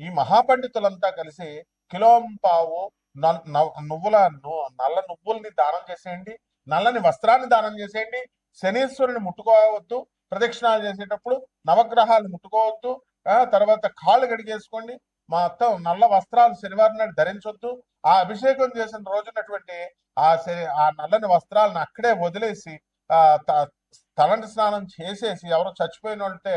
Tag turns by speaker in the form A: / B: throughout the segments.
A: ఈ మహాపండితులంతా కలిసి కిలోంపావు null- now- నువ్వుల నల్ల నువ్వుల్ని దానం చేసేయండి నల్లని వస్త్రాన్ని దానం చేసేయండి శనీశ్వరుని ముట్టుకోవద్దు ప్రదక్షిణాలు చేసేటప్పుడు నవగ్రహాలు ముట్టుకోవద్దు ఆ తర్వాత కాళ్ళు గడిగేసుకోండి అత్త నల్ల వస్త్రాలు శనివారం నాడు ధరించొద్దు. ఆ అభిషేకం చేసిన రోజునటువంటి ఆ ఆ నల్లని వస్త్రాలను అక్కడే వదిలేసి ఆ తలంటి స్నానం చేసేసి ఎవరో చచ్చిపోయిన వాళ్ళతే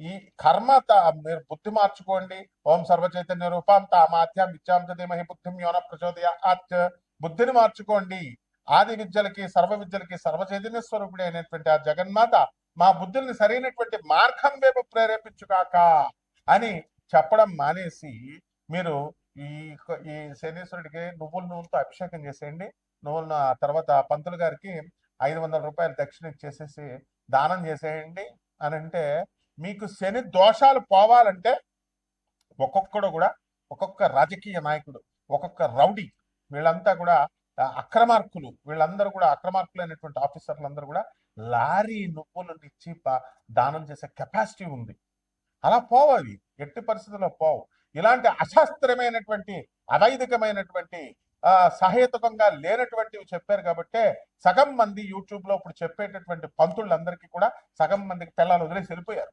A: ఈ కర్మ త- మీరు బుద్ధి మార్చుకోండి. ఓం సర్వచైతన్య రూపం తామాత్యం విద్యాం ధీమహి బుద్ధిం యోన ప్రచోదయ ఆత్ బుద్ధిని మార్చుకోండి. ఆది విద్యలకి సర్వ విద్యలకి సర్వచైతన్య స్వరూపుడి అయినటువంటి ఆ జగన్మాత మా బుద్ధుల్ని సరైనటువంటి మార్గం వైపు ప్రేరేపించుగాక అని చెప్పడం మానేసి మీరు ఈ ఈ శనీశ్వరుడికి నువ్వుల నూనెతో అభిషేకం చేసేయండి. నువ్వుల ఆ తర్వాత పంతులు గారికి ఐదు వందల రూపాయలు దక్షిణ ఇచ్చేసేసి దానం చేసేయండి. అని అంటే మీకు శని దోషాలు పోవాలంటే ఒక్కొక్కడు కూడా ఒక్కొక్క రాజకీయ నాయకుడు ఒక్కొక్క రౌడీ వీళ్ళంతా కూడా అక్రమార్కులు వీళ్ళందరూ కూడా అక్రమార్కులు అక్రమార్కులైనటువంటి ఆఫీసర్లందరూ కూడా లారీ నువ్వులు ఇచ్చి ప- దానం చేసే కెపాసిటీ ఉంది. అలా పోవు ఎట్టి పరిస్థితుల్లో పోవు. ఇలాంటి అశాస్త్రమైనటువంటి అవైదికమైనటువంటి ఆ సహేతుకంగా లేనటువంటివి చెప్పారు కాబట్టే సగం మంది యూట్యూబ్లో ఇప్పుడు చెప్పేటటువంటి పంతులందరికీ కూడా సగం మందికి పిల్లలు వదిలేసి వెళ్ళిపోయారు.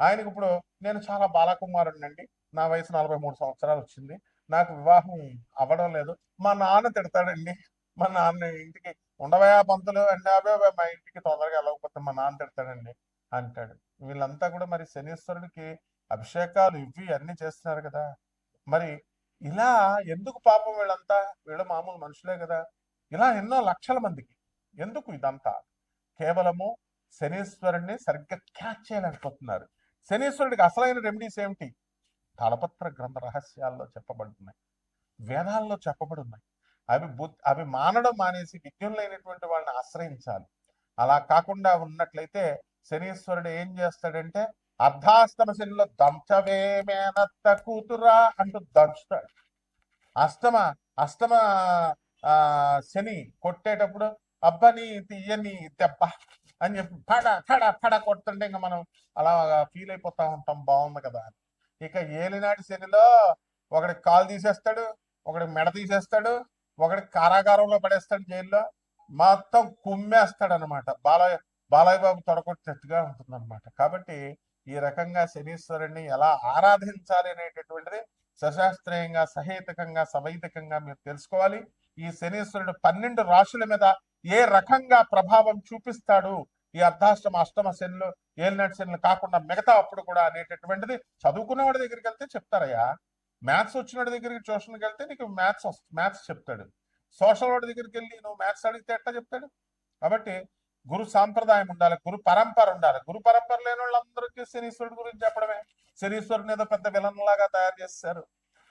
A: ఆయనకి ఇప్పుడు నేను చాలా బాలకుమారుడిని అండి నా వయసు నలభై మూడు సంవత్సరాలు వచ్చింది. నాకు వివాహం అవ్వడం లేదు. మా నాన్న తిడతాడండి. మా నాన్న ఇంటికి ఉండవయా పంతులు అంటే అవే మా ఇంటికి తొందరగా వెళ్ళకపోతే మా నాన్న తిడతాడండి అంటాడు. వీళ్ళంతా కూడా మరి శనీశ్వరుడికి అభిషేకాలు ఇవి అన్ని చేస్తున్నారు కదా. మరి ఇలా ఎందుకు పాపం వీళ్ళంతా? వీళ్ళు మామూలు మనుషులే కదా. ఇలా ఎన్నో లక్షల మందికి ఎందుకు ఇదంతా? కేవలము శనీశ్వరుణ్ణి సరిగ్గా క్యాచ్ చేయలేకపోతున్నారు. శనీశ్వరుడికి అసలైన రెమెడీస్ ఏమిటి? తలపత్ర గ్రంథ రహస్యాల్లో చెప్పబడుతున్నాయి. వేదాల్లో చెప్పబడి ఉన్నాయి అవి అవి మానడం మానేసి విజ్ఞులైనటువంటి వాళ్ళని ఆశ్రయించాలి. అలా కాకుండా ఉన్నట్లయితే శనీశ్వరుడు ఏం చేస్తాడంటే అర్ధాష్టమ శనిలో దంచవేమేనత్త కూతురా అంటూ దంచుతాడు. అష్టమ అష్టమ ఆ శని కొట్టేటప్పుడు అబ్బని తీయని దెబ్బ అని చెప్పి పడ పడ పడ కొడుతుంటే ఇంకా మనం అలా ఫీల్ అయిపోతా ఉంటాం. బాగుంది కదా. ఇక ఏలినాటి శనిలో ఒకడి కాలు తీసేస్తాడు ఒకడి మెడ తీసేస్తాడు ఒకడి కారాగారంలో పడేస్తాడు జైల్లో. మొత్తం కుమ్మేస్తాడు అనమాట బాలయ్య బాలయ్య బాబు తొడగొట్టినట్టుగా ఉంటుంది అనమాట కాబట్టి ఈ రకంగా శనీశ్వరుణ్ణి ఎలా ఆరాధించాలి అనేటటువంటిది సశాస్త్రీయంగా సహేతకంగా సవైతకంగా మీరు తెలుసుకోవాలి. ఈ శనీశ్వరుడు పన్నెండు రాశుల మీద ఏ రకంగా ప్రభావం చూపిస్తాడు ఈ అర్ధాష్టమ అష్టమ శనులు ఏలినాటి శనులు కాకుండా మిగతా అప్పుడు కూడా అనేటటువంటిది చదువుకునే వాడి దగ్గరికి వెళ్తే చెప్తారయ్యా. మ్యాథ్స్ వచ్చిన దగ్గరికి ట్యూషన్కి వెళ్తే నీకు మ్యాథ్స్ మ్యాథ్స్ చెప్తాడు. సోషల్ వాడి దగ్గరికి వెళ్ళి నువ్వు మ్యాథ్స్ అడిగితే ఎట్లా చెప్తాడు? కాబట్టి గురు సాంప్రదాయం ఉండాలి గురు పరంపర ఉండాలి. గురు పరంపర లేని వాళ్ళందరికీ శనీశ్వరుడు గురించి చెప్పడమే. శనీశ్వరుని ఏదో పెద్ద విలన్ లాగా తయారు చేస్తారు.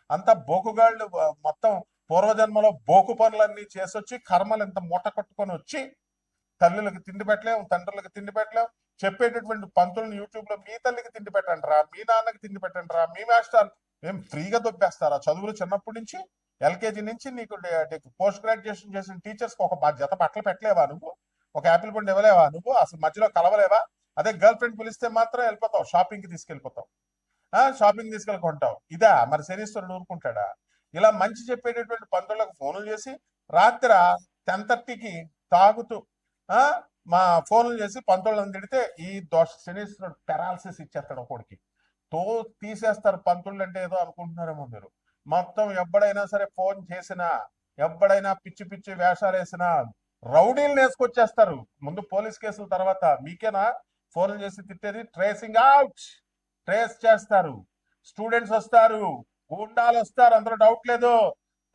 A: అంతా బోకుగాళ్ళు మొత్తం పూర్వజన్మలో బోకు పనులన్నీ చేసొచ్చి కర్మలు ఇంత మూట కొట్టుకొని వచ్చి తల్లులకు తిండి పెట్టలేము తండ్రులకు తిండి పెట్టలేము చెప్పేటటువంటి పంతులను యూట్యూబ్లో మీ తల్లికి తిండి పెట్టండి రా మీ నాన్నకి తిండి పెట్టండి రా మీ మాస్టర్ ఏం ఫ్రీగా దొబ్బేస్తారా? చదువులు చిన్నప్పటి నుంచి ఎల్కేజీ నుంచి నీకు పోస్ట్ గ్రాడ్యుయేషన్ చేసిన టీచర్స్కి ఒక జత బట్టలు పెట్టలేవా నువ్వు? ఒక యాపిల్ పండు ఇవ్వలేవా నువ్వు? అసలు మధ్యలో కలవలేవా? అదే గర్ల్ ఫ్రెండ్ పిలిస్తే మాత్రం వెళ్ళిపోతావు షాపింగ్కి తీసుకెళ్ళిపోతావు. ఆ షాపింగ్ తీసుకెళ్ళి కొంటావు. ఇదా మరి శనీశ్వరుడు ఊరుకుంటాడా? ఇలా మంచి చెప్పేటటువంటి పంతులకు ఫోన్లు చేసి రాత్రి టెన్ థర్టీకి తాగుతూ ఆ మా ఫోన్లు చేసి పంతులను తిడితే ఈ దోష శనీశ్వరుడు పెరాలసిస్ ఇచ్చేస్తాడు ఒకడికి. తో తీసేస్తారు పంతులు అంటే ఏదో అనుకుంటున్నారేమో మీరు. మొత్తం ఎప్పుడైనా సరే ఫోన్ చేసినా ఎప్పుడైనా పిచ్చి పిచ్చి వేషాలు వేసినా రౌడీలు వేసుకొచ్చేస్తారు ముందు పోలీస్ కేసుల తర్వాత మీకేనా? ఫోన్లు చేసి తిట్టేది ట్రేసింగ్ అవుట్. ట్రేస్ చేస్తారు. స్టూడెంట్స్ వస్తారు. గుండాలు వస్తారు అందులో డౌట్ లేదు.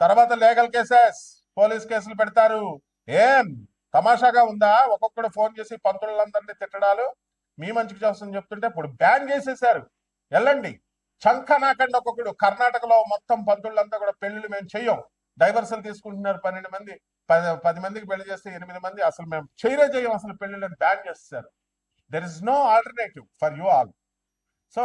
A: తర్వాత లీగల్ కేసెస్ పోలీస్ కేసులు పెడతారు. ఏం? తమాషాగా ఉందా? ఒక్కొక్కడు ఫోన్ చేసి పంతులందరినీ తిట్టడాలు. మీ మంచికి చేస్తుందని చెప్తుంటే ఇప్పుడు బ్యాన్ చేసేసారు వెళ్ళండి చంకనాకండి ఒక్కొక్కడు. కర్ణాటకలో మొత్తం పంతులంతా కూడా పెళ్ళిళ్ళు మేము చెయ్యం. డైవర్సల్ తీసుకుంటున్నారు పన్నెండు మంది. పది పది మందికి పెళ్ళి చేస్తే ఎనిమిది మంది. అసలు మేము చేయరే చేయం అసలు పెళ్ళిళ్ళని బ్యాన్ చేస్తారు there is no alternative for you all so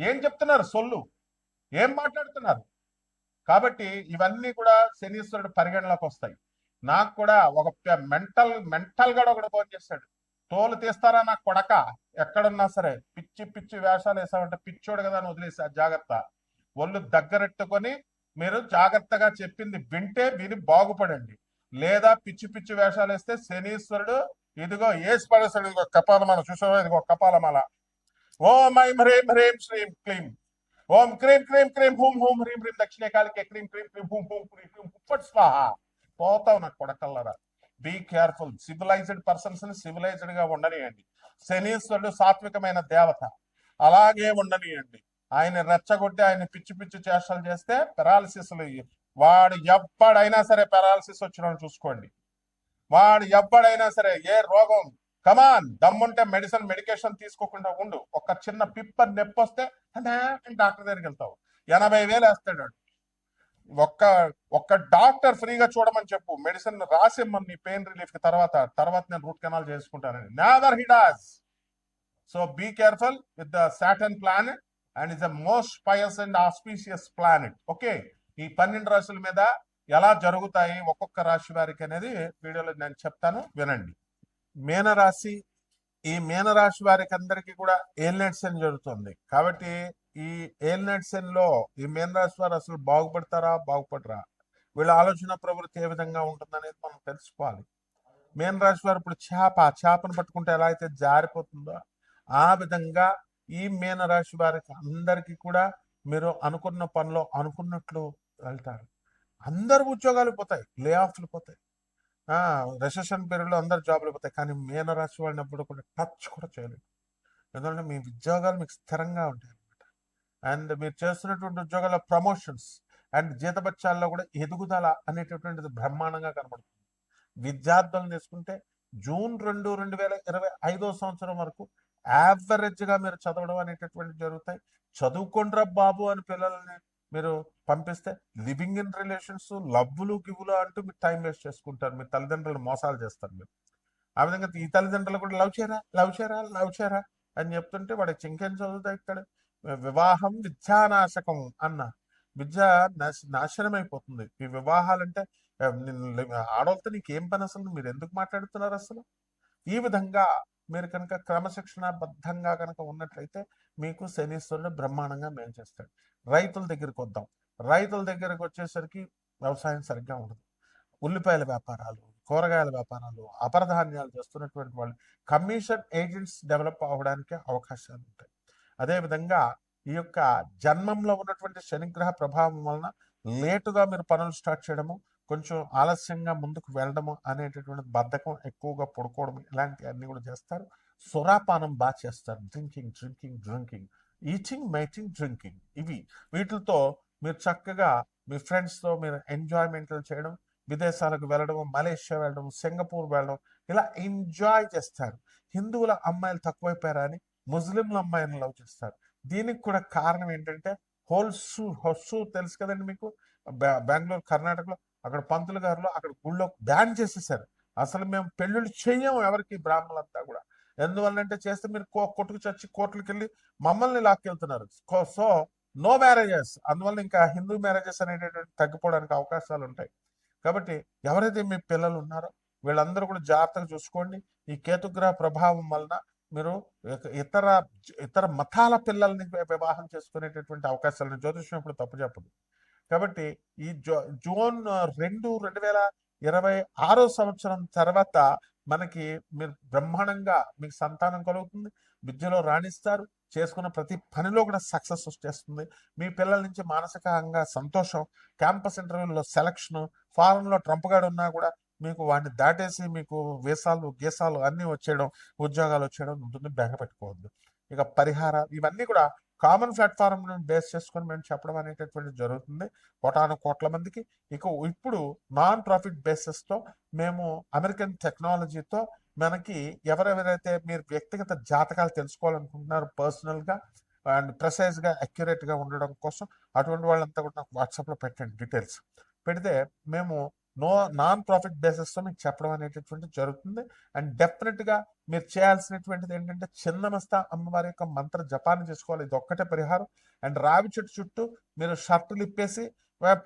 A: ఏం చెప్తున్నారు? సొల్లు. ఏం మాట్లాడుతున్నారు? కాబట్టి ఇవన్నీ కూడా శనీశ్వరుడు పరిగణలోకి వస్తాయి. నాకు కూడా ఒక మెంటల్ మెంటల్గా ఒకడు ఫోన్ చేస్తాడు. తోలు తీస్తారా నాకు కొడక? ఎక్కడున్నా సరే. పిచ్చి పిచ్చి వేషాలు వేసామంటే పిచ్చోడు కదా అని వదిలేసా జాగ్రత్త. ఒళ్ళు దగ్గరెట్టుకొని మీరు జాగ్రత్తగా చెప్పింది వింటే విని బాగుపడండి. లేదా పిచ్చి పిచ్చి వేషాలు వేస్తే శనీశ్వరుడు ఇదిగో ఏసు పడేశాడు ఇదిగో కపాలమాల. చూసావా? ఇదిగో కపాలమాల. ఓం ఐం హ్రీం హ్రీం శ్రీం క్లీం. ఓం క్రీం క్రీం క్రీం హూం హూం హ్రీం హ్రీం దక్షిణకాలికే క్రీం క్రీం క్రీం హూం హూం క్రీం క్రీం హుప్పట్ స్వాహ. పోతావు నాకు కొడకల్లరా. బీ కేర్ఫుల్ సివిలైజ్డ్ పర్సన్స్ని సివిలైజ్డ్గా ఉండనియండి. శనీశ్వరుడు సాత్వికమైన దేవత. అలాగే ఉండనియండి. ఆయన రెచ్చగొట్టి ఆయన పిచ్చి పిచ్చి చేష్టలు చేస్తే పెరాలసిస్ వాడు ఎవ్వడైనా సరే పెరాలసిస్ వచ్చిన చూసుకోండి. వాడు ఎప్పుడైనా సరే ఏ రోగం కమాన్ దమ్ముంటే మెడిసిన్ మెడికేషన్ తీసుకోకుండా ఉండు. ఒక చిన్న పిప్పర్ నొప్పి వస్తే డాక్టర్ దగ్గరికి వెళ్తావు. ఎనభై వేలు వేస్తాడు ఒక్క ఒక్క డాక్టర్ ఫ్రీగా చూడమని చెప్పు. మెడిసిన్ రాసిమ్మని నీ పెయిన్ రిలీఫ్కి తర్వాత తర్వాత నేను రూట్ కెనాల్ చేసుకుంటానని neither hides so be careful with the Saturn planet and is the most pious and auspicious planet okay ఈ పన్నెండు రాశుల మీద ఎలా జరుగుతాయి ఒక్కొక్క రాశి వారికి అనేది వీడియోలో నేను చెప్తాను. వినండి. మీనరాశి ఈ మీనరాశి వారికి అందరికీ కూడా ఏలినెట్సెన్ జరుగుతుంది. కాబట్టి ఈ ఏలినెట్సెన్లో ఈ మీనరాశి వారు అసలు బాగుపడతారా బాగుపడరా? వీళ్ళ ఆలోచన ప్రవృత్తి ఏ విధంగా ఉంటుందనేది మనం తెలుసుకోవాలి. మీనరాశి వారు ఇప్పుడు చేప చేపను పట్టుకుంటే ఎలా అయితే జారిపోతుందో ఆ విధంగా ఈ మీనరాశి వారికి అందరికీ కూడా మీరు అనుకున్న పనిలో అనుకున్నట్లు వెళ్తారు. అందరు ఉద్యోగాలు పోతాయి లే ఆఫ్లు పోతాయి. రెసెషన్ పీరియడ్లో అందరు జాబ్లు పోతాయి. కానీ మీనరాశి వాళ్ళని ఎప్పుడు కూడా టచ్ కూడా చేయలేదు ఎందుకంటే మీ ఉద్యోగాలు మీకు స్థిరంగా ఉంటాయి అనమాట అండ్ మీరు చేస్తున్నటువంటి ఉద్యోగాల ప్రమోషన్స్ అండ్ జీతబత్యాల్లో కూడా ఎదుగుదల అనేటటువంటిది బ్రహ్మాండంగా కనబడుతుంది. విద్యార్థులను తీసుకుంటే జూన్ రెండు రెండు వేల ఇరవై ఐదో సంవత్సరం వరకు యావరేజ్గా మీరు చదవడం అనేటటువంటి జరుగుతాయి. చదువుకుండ్రా బాబు అని పిల్లల్ని మీరు పంపిస్తే లివింగ్ ఇన్ రిలేషన్స్ లవ్వులు గివ్వులు అంటూ మీరు టైం వేస్ట్ చేసుకుంటారు. మీ తల్లిదండ్రులు మోసాలు చేస్తారు మీరు. ఆ విధంగా ఈ తల్లిదండ్రులు కూడా లవ్ చేయరా? లవ్ చేయరా? లవ్ చేయరా? అని చెప్తుంటే వాడికి చింకెన్ చదువుతా ఇక్కడ? వివాహం విద్యానాశకం అన్న. విద్య నాశ నాశనం అయిపోతుంది ఈ వివాహాలంటే ఆ, నిన్ను- ఆడవాళ్ళతో నీకేం పని అసలు? మీరు ఎందుకు మాట్లాడుతున్నారు అసలు? ఈ విధంగా మీరు కనుక క్రమశిక్షణబద్ధంగా కనుక ఉన్నట్లయితే మీకు శనీశ్వరుడు బ్రహ్మాండంగా మేలు చేస్తాడు. రైతుల దగ్గరికి వద్దాం. రైతుల దగ్గరకు వచ్చేసరికి వ్యవసాయం సరిగ్గా ఉండదు. ఉల్లిపాయల వ్యాపారాలు కూరగాయల వ్యాపారాలు అపరధాన్యాలు చేస్తున్నటువంటి వాళ్ళు కమిషన్ ఏజెంట్స్ డెవలప్ అవ్వడానికి అవకాశాలు ఉంటాయి. అదేవిధంగా ఈ యొక్క జన్మంలో ఉన్నటువంటి శనిగ్రహ ప్రభావం వలన లేటుగా మీరు పనులు స్టార్ట్ చేయడము కొంచెం ఆలస్యంగా ముందుకు వెళ్ళడము అనేటటువంటి బద్ధకం ఎక్కువగా పడుకోవడం ఇలాంటివన్నీ కూడా చేస్తారు. సురాపానం బాగా చేస్తారు. Drinking drinking drinking. Eating mating drinking ఇవి వీటితో మీరు చక్కగా మీ ఫ్రెండ్స్తో మీరు ఎంజాయ్మెంట్లు చేయడం విదేశాలకు వెళ్ళడం మలేషియా వెళ్ళడం సింగపూర్ వెళ్ళడం ఇలా ఎంజాయ్ చేస్తారు. హిందువుల అమ్మాయిలు తక్కువైపోయారా అని ముస్లింల అమ్మాయిలను లవ్ చేస్తారు. దీనికి కూడా కారణం ఏంటంటే హోల్సూ హొస్సు తెలుసు కదండి మీకు? బెంగళూరు కర్ణాటకలో అక్కడ పంతులు గారులో అక్కడ గుళ్ళో బ్యాన్ చేసేసారు. అసలు మేము పెళ్ళిళ్ళు చెయ్యము ఎవరికి? బ్రాహ్మణులంతా కూడా. ఎందువల్లంటే చేస్తే మీరు కో- కొట్టుకు చచ్చి కోర్టులకు వెళ్ళి మమ్మల్ని లాక్కెళ్తున్నారు. సో నో మ్యారేజెస్ అందువల్ల ఇంకా హిందూ మ్యారేజెస్ అనేటటువంటి తగ్గిపోవడానికి అవకాశాలు ఉంటాయి కాబట్టి ఎవరైతే మీ పిల్లలు ఉన్నారో వీళ్ళందరూ కూడా జాగ్రత్తగా చూసుకోండి. ఈ కేతుగ్రహ ప్రభావం వలన మీరు ఇతర ఇతర మతాల పిల్లల్ని వివాహం చేసుకునేటటువంటి అవకాశాలను జ్యోతిష్యం ఇప్పుడు తప్పు చెప్పదు. కాబట్టి ఈ జో జూన్ రెండు రెండు వేల ఇరవై ఆరో సంవత్సరం తర్వాత మనకి మీరు బ్రహ్మాండంగా మీకు సంతానం కలుగుతుంది విద్యలో రాణిస్తారు చేసుకున్న ప్రతి పనిలో కూడా సక్సెస్ వచ్చేస్తుంది. మీ పిల్లల నుంచి మానసికంగా సంతోషం క్యాంపస్ ఇంటర్వ్యూలో సెలక్షన్ ఫారంలో ట్రంప్ గాడు ఉన్నా కూడా మీకు వాడిని దాటేసి మీకు వేసాలు గీసాలు అన్నీ వచ్చేయడం ఉద్యోగాలు వచ్చేయడం ఉంటుంది బెంగ పెట్టుకోవద్దు. ఇక పరిహార ఇవన్నీ కూడా కామన్ ప్లాట్ఫామ్ బేస్ చేసుకొని మేము చెప్పడం అనేటటువంటి జరుగుతుంది. కోటాను కోట్ల మందికి. ఇక ఇప్పుడు నాన్ ప్రాఫిట్ బేసెస్తో మేము అమెరికన్ టెక్నాలజీతో మనకి ఎవరెవరైతే మీరు వ్యక్తిగత జాతకాలు తెలుసుకోవాలనుకుంటున్నారు పర్సనల్గా అండ్ ప్రెసైజ్గా అక్యురేట్గా ఉండడం కోసం అటువంటి వాళ్ళంతా కూడా నాకు వాట్సాప్లో పెట్టండి డీటెయిల్స్. పెడితే మేము నో నాన్ ప్రాఫిట్ బేసెస్తో మీకు చెప్పడం అనేటటువంటి జరుగుతుంది. అండ్ డెఫినెట్గా మీరు చేయాల్సినటువంటిది ఏంటంటే చిన్నమస్తా అమ్మవారి యొక్క మంత్ర జపాన్ని చేసుకోవాలి. ఇది ఒక్కటే పరిహారం. అండ్ రావి చెట్టు చుట్టూ మీరు షర్టులు ఇప్పేసి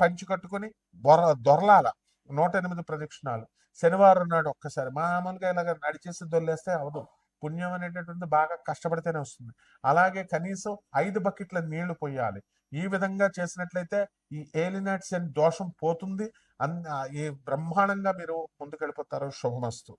A: పంచి కట్టుకొని బొర దొరలాల నూట ఎనిమిది ప్రదక్షిణాలు. శనివారం నాడు ఒక్కసారి. మామూలుగా ఇలాగ నడిచేసి దొల్లేస్తే అవదు. పుణ్యం అనేటటువంటి బాగా కష్టపడితేనే వస్తుంది. అలాగే కనీసం ఐదు బకెట్ల నీళ్ళు పోయాలి. ఈ విధంగా చేసినట్లయితే ఈ ఏలినాట్స్ అని దోషం పోతుంది. అన్ ఈ బ్రహ్మాండంగా మీరు ముందుకెళ్ళిపోతారు. శుభమస్తు.